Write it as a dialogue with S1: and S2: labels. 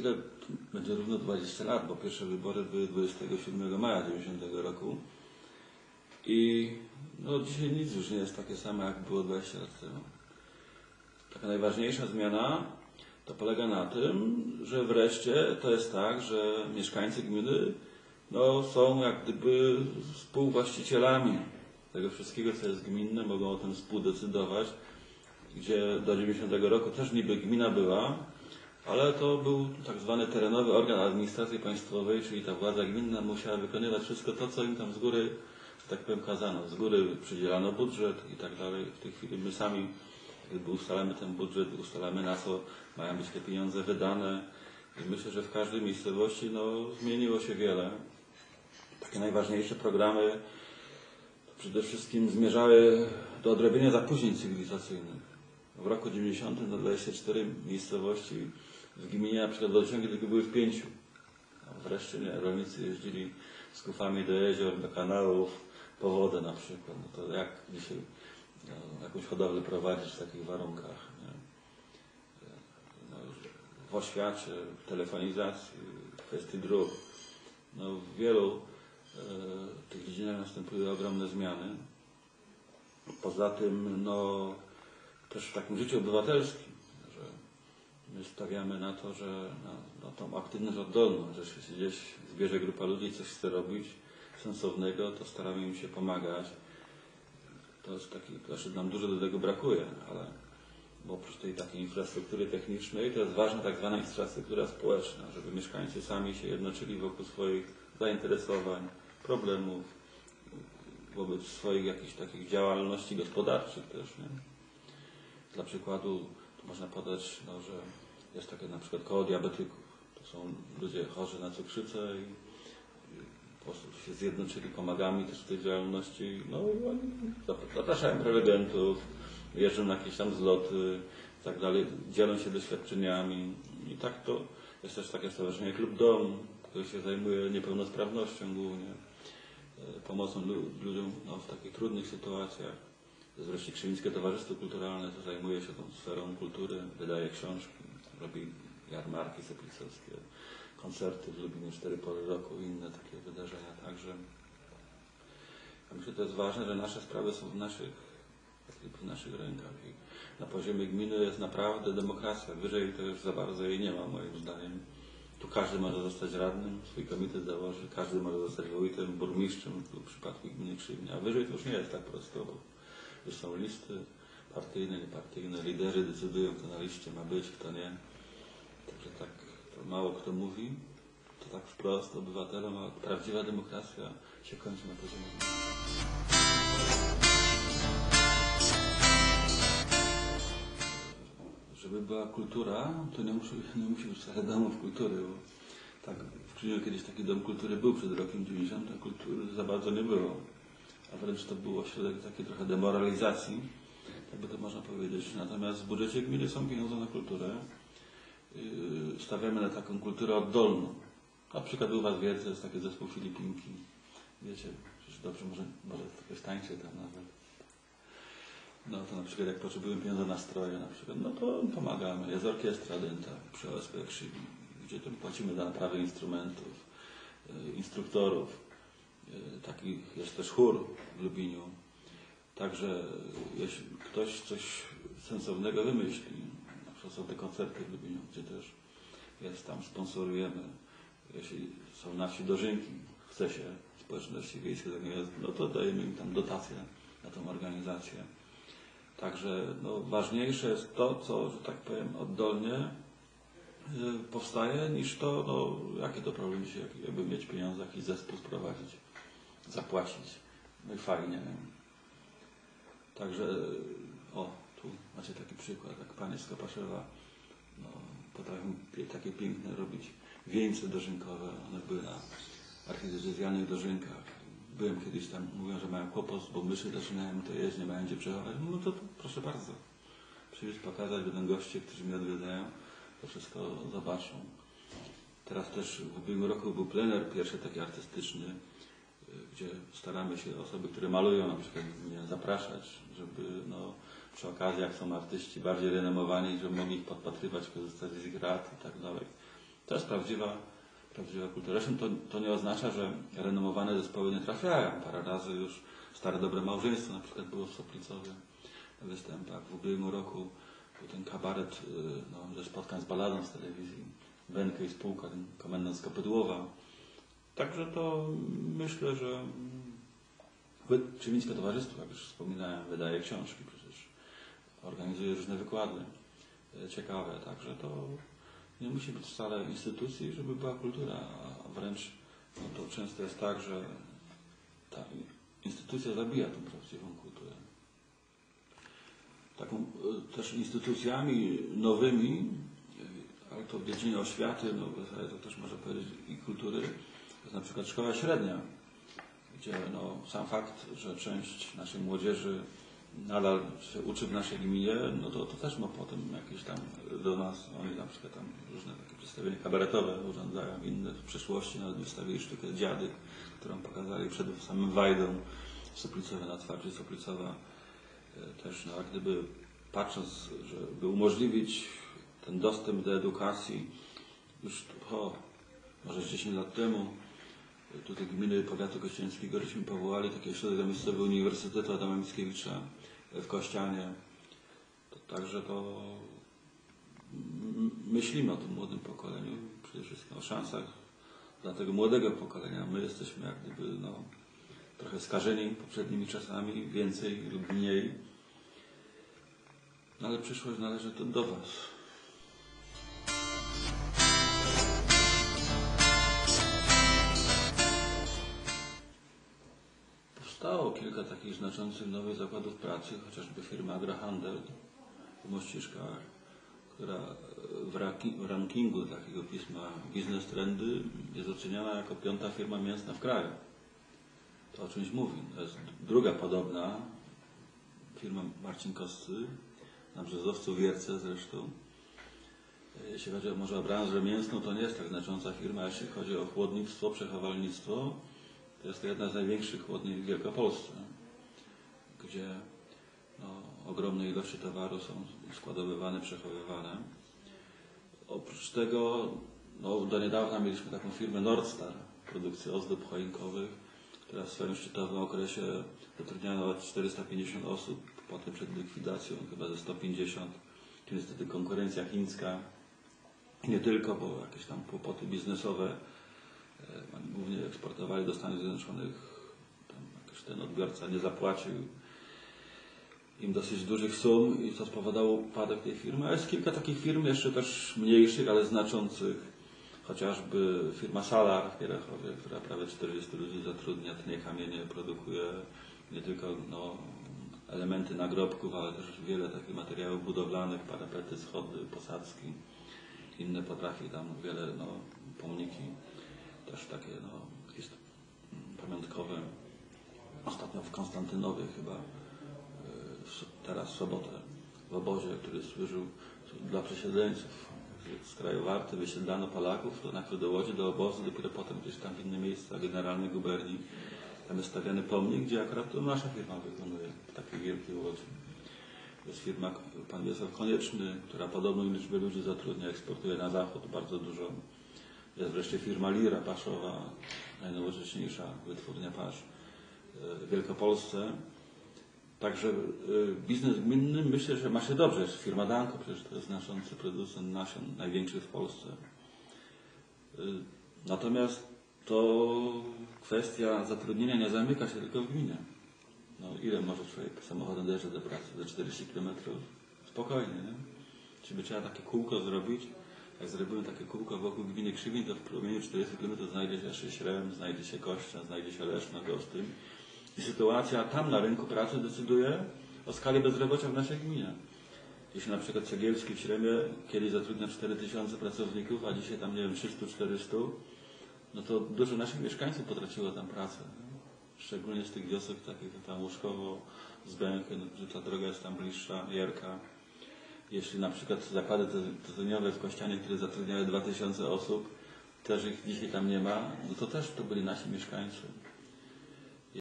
S1: chwilę będzie równo 20 lat, bo pierwsze wybory były 27 maja 90 roku. I no, dzisiaj nic już nie jest takie samo, jak było 20 lat temu. Taka najważniejsza zmiana to polega na tym, że wreszcie to jest tak, że mieszkańcy gminy no, są jak gdyby współwłaścicielami tego wszystkiego, co jest gminne, mogą o tym współdecydować, gdzie do 90 roku też niby gmina była, ale to był tak zwany terenowy organ administracji państwowej, czyli ta władza gminna musiała wykonywać wszystko to, co im tam z góry, tak powiem, kazano. Z góry przydzielano budżet i tak dalej. W tej chwili my sami jakby ustalamy ten budżet, ustalamy na co mają być te pieniądze wydane. I myślę, że w każdej miejscowości no, zmieniło się wiele. Takie najważniejsze programy przede wszystkim zmierzały do odrobienia zapóźnień cywilizacyjnych. W roku 90 na 24 miejscowości w gminie na przykład wodociągi tylko były w pięciu. A wreszcie nie, rolnicy jeździli z kufami do jezior, do kanałów, po wodę na przykład. No to jak dzisiaj no, jakąś hodowlę prowadzić w takich warunkach? Nie? No, w oświacie, w telefonizacji, w kwestii dróg. No, w wielu e, tych dziedzinach następują ogromne zmiany. Poza tym, no, też w takim życiu obywatelskim, stawiamy na to, że na, na tą aktywność oddolną, że się gdzieś zbierze grupa ludzi coś chce robić sensownego, to staramy im się pomagać. To jest taki, znaczy nam dużo do tego brakuje, ale bo oprócz tej takiej infrastruktury technicznej, to jest ważna tak zwana infrastruktura społeczna, żeby mieszkańcy sami się jednoczyli wokół swoich zainteresowań, problemów, wobec swoich jakichś takich działalności gospodarczych też. Nie? Dla przykładu można podać, no, że jest takie na przykład koło diabetyków. To są ludzie chorzy na cukrzycę i, się zjednoczyli, pomagamy też w tej działalności. No i oni zapraszają prelegentów, jeżdżą na jakieś tam zloty i tak dalej, dzielą się doświadczeniami i tak to jest też takie stowarzyszenie Klub Dom, które się zajmuje niepełnosprawnością głównie, e, pomocą lu- ludziom no, w takich trudnych sytuacjach. Jest wreszcie Krzywińskie Towarzystwo Kulturalne, to zajmuje się tą sferą kultury, wydaje książki, robi jarmarki seplicowskie, koncerty w Lublinie cztery pory roku i inne takie wydarzenia. Także ja myślę, że to jest ważne, że nasze sprawy są w naszych, w naszych rękach i na poziomie gminy jest naprawdę demokracja. Wyżej to już za bardzo jej nie ma moim zdaniem. Tu każdy może zostać radnym, swój komitet założy, każdy może zostać wójtem, burmistrzem w przypadku gminy Krzywnia. A wyżej to już nie jest tak prosto, bo już są listy partyjne, niepartyjne, liderzy decydują, kto na liście ma być, kto nie. Także tak to mało kto mówi, to tak wprost obywatelom, a prawdziwa demokracja się kończy na poziomie. Żeby była kultura, to nie musi, nie musi być wcale domów kultury, bo tak, w Krzyżu kiedyś taki dom kultury był przed rokiem 90, a kultury za bardzo nie było. A wręcz to był ośrodek takiej trochę demoralizacji, tak by to można powiedzieć. Natomiast w budżecie gminy są pieniądze na kulturę. Yy, Stawiamy na taką kulturę oddolną. Na przykład u Was w Wierce jest taki zespół Filipinki. Wiecie, przecież dobrze, może, może ktoś tańczy tam nawet. No to na przykład jak potrzebujemy pieniądze na stroje na przykład, no to pomagamy. Jest orkiestra Denta przy OSP Krzywi, gdzie tam płacimy za naprawę instrumentów, y, instruktorów. Y, Taki jest też chór w Lubliniu. Także jeśli ktoś coś sensownego wymyśli, te koncerty w gdzie też jest tam, sponsorujemy. Jeśli są na wsi dożynki, chce się społeczności wiejskiej, no to dajemy im tam dotacje na tą organizację. Także no, ważniejsze jest to, co, że tak powiem, oddolnie y, powstaje, niż to, no, jakie to problem dzisiaj, jakby mieć pieniądze, jakiś zespół sprowadzić, zapłacić. No i fajnie. Także, o, tu macie taki przykład, jak panie z Kopaszewa no, potrafią takie piękne robić wieńce dożynkowe. One były na archidiecezjalnych dożynkach. Byłem kiedyś tam, mówią, że mają kłopot, bo myszy zaczynają to jeść, nie mają gdzie przechować. No to, proszę bardzo. Przyjść pokazać, będą goście, którzy mnie odwiedzają, to wszystko zobaczą. Teraz też w ubiegłym roku był plener pierwszy taki artystyczny, y, gdzie staramy się osoby, które malują na przykład zapraszać, żeby no, przy okazji jak są artyści bardziej renomowani, żeby mogli ich podpatrywać, korzystać z ich rad i tak dalej. To jest prawdziwa, prawdziwa kultura. Zresztą to, to nie oznacza, że renomowane zespoły nie trafiają. Parę razy już Stare Dobre Małżeństwo na przykład było w Soplicowie na występach. W ubiegłym roku był ten kabaret y, no, ze spotkań z baladą z telewizji. Benkę i spółka, ten komendant z Kopydłowa. Także to myślę, że mm, Czywińskie Towarzystwo, jak już wspominałem, wydaje książki. Organizuje różne wykłady e, ciekawe, także to nie musi być wcale instytucji, żeby była kultura, a wręcz no to często jest tak, że ta instytucja zabija tą prawdziwą kulturę. Taką e, też instytucjami nowymi, e, ale to w dziedzinie oświaty, no to też można powiedzieć i kultury, jest na przykład szkoła średnia, gdzie no, sam fakt, że część naszej młodzieży nadal się uczy w naszej gminie, no to, to też ma potem jakieś tam do nas, oni na przykład tam różne takie przedstawienia kabaretowe urządzają, inne w przeszłości nawet wystawili sztukę Dziadyk, którą pokazali przed samym Wajdą w Soplicowie na otwarciu Soplicowa. E, Też no, jak gdyby patrząc, żeby umożliwić ten dostęp do edukacji już o, może z 10 lat temu tutaj gminy powiatu kościelskiego żeśmy powołali taki ośrodek miejscowy Uniwersytetu Adama Mickiewicza w Kościanie. Także to myślimy o tym młodym pokoleniu, przede wszystkim o szansach dla tego młodego pokolenia. My jesteśmy jak gdyby no, trochę skażeni poprzednimi czasami, więcej lub mniej. No, ale przyszłość należy to do Was. Kilka takich znaczących nowych zakładów pracy, chociażby firma Agrahandel w Mościszkach, która w, rankingu takiego pisma Biznes Trendy jest oceniana jako piąta firma mięsna w kraju. To o czymś mówi. To jest druga podobna firma Marcin Kosty, na Brzozowcu Wierce zresztą. Jeśli chodzi o może o branżę mięsną, to nie jest tak znacząca firma. Jeśli chodzi o chłodnictwo, przechowalnictwo, jest to jedna z największych chłodni w Wielkopolsce, gdzie no, ogromne ilości towaru są składowywane, przechowywane. Oprócz tego no, do niedawna mieliśmy taką firmę Nordstar, produkcji ozdób choinkowych, która w swoim szczytowym okresie zatrudniała nawet 450 osób, potem przed likwidacją chyba ze 150. Tu niestety konkurencja chińska, nie tylko, bo jakieś tam kłopoty biznesowe, głównie eksportowali do Stanów Zjednoczonych, tam ten odbiorca nie zapłacił im dosyć dużych sum i to spowodowało upadek tej firmy. A jest kilka takich firm jeszcze też mniejszych, ale znaczących. Chociażby firma Salar w Pierechowie, która prawie 40 ludzi zatrudnia, tnie kamienie, produkuje nie tylko no, elementy nagrobków, ale też wiele takich materiałów budowlanych, parapety, schody, posadzki. Inne potrafi tam wiele no, pomniki, też takie no, hist- pamiątkowe. Ostatnio w Konstantynowie chyba s- teraz w sobotę w obozie, który służył dla przesiedleńców z kraju Warty, wysiedlano Polaków, to najpierw do Łodzi, do obozu, dopiero potem gdzieś tam w inne miejsca generalnej guberni. Tam jest stawiany pomnik, gdzie akurat to nasza firma wykonuje w takiej wielkiej Łodzi. To jest firma pan Wiesław Konieczny, która podobną liczbę ludzi zatrudnia, eksportuje na zachód bardzo dużo. Jest wreszcie firma Lira Paszowa, najnowocześniejsza wytwórnia pasz e, w Wielkopolsce. Także y, biznes gminny myślę, że ma się dobrze. Jest firma Danko, przecież to jest znaczący producent nasion, największy w Polsce. Y, Natomiast to kwestia zatrudnienia nie zamyka się tylko w gminie. No, ile może człowiek samochodem dojeżdżać do pracy? Za 40 km? Spokojnie, nie? Czy by trzeba takie kółko zrobić? Jak zrobimy takie kółko wokół gminy Krzywin, to w promieniu 40 km znajdzie się Szyśrem, znajdzie się Kościa, znajdzie się Leszno, Gostyń. I sytuacja tam na rynku pracy decyduje o skali bezrobocia w naszej gminie. Jeśli na przykład Cegielski w Śremie kiedyś zatrudnia 4000 pracowników, a dzisiaj tam nie wiem 300-400, no to dużo naszych mieszkańców potraciło tam pracę. Szczególnie z tych wiosek takich tam Łuszkowo, Zbęchy, no, ta droga jest tam bliższa, Jerka. Jeśli na przykład zakłady ty- tytoniowe w Kościanie, które zatrudniały 2000 osób, też ich dzisiaj tam nie ma, no to też to byli nasi mieszkańcy.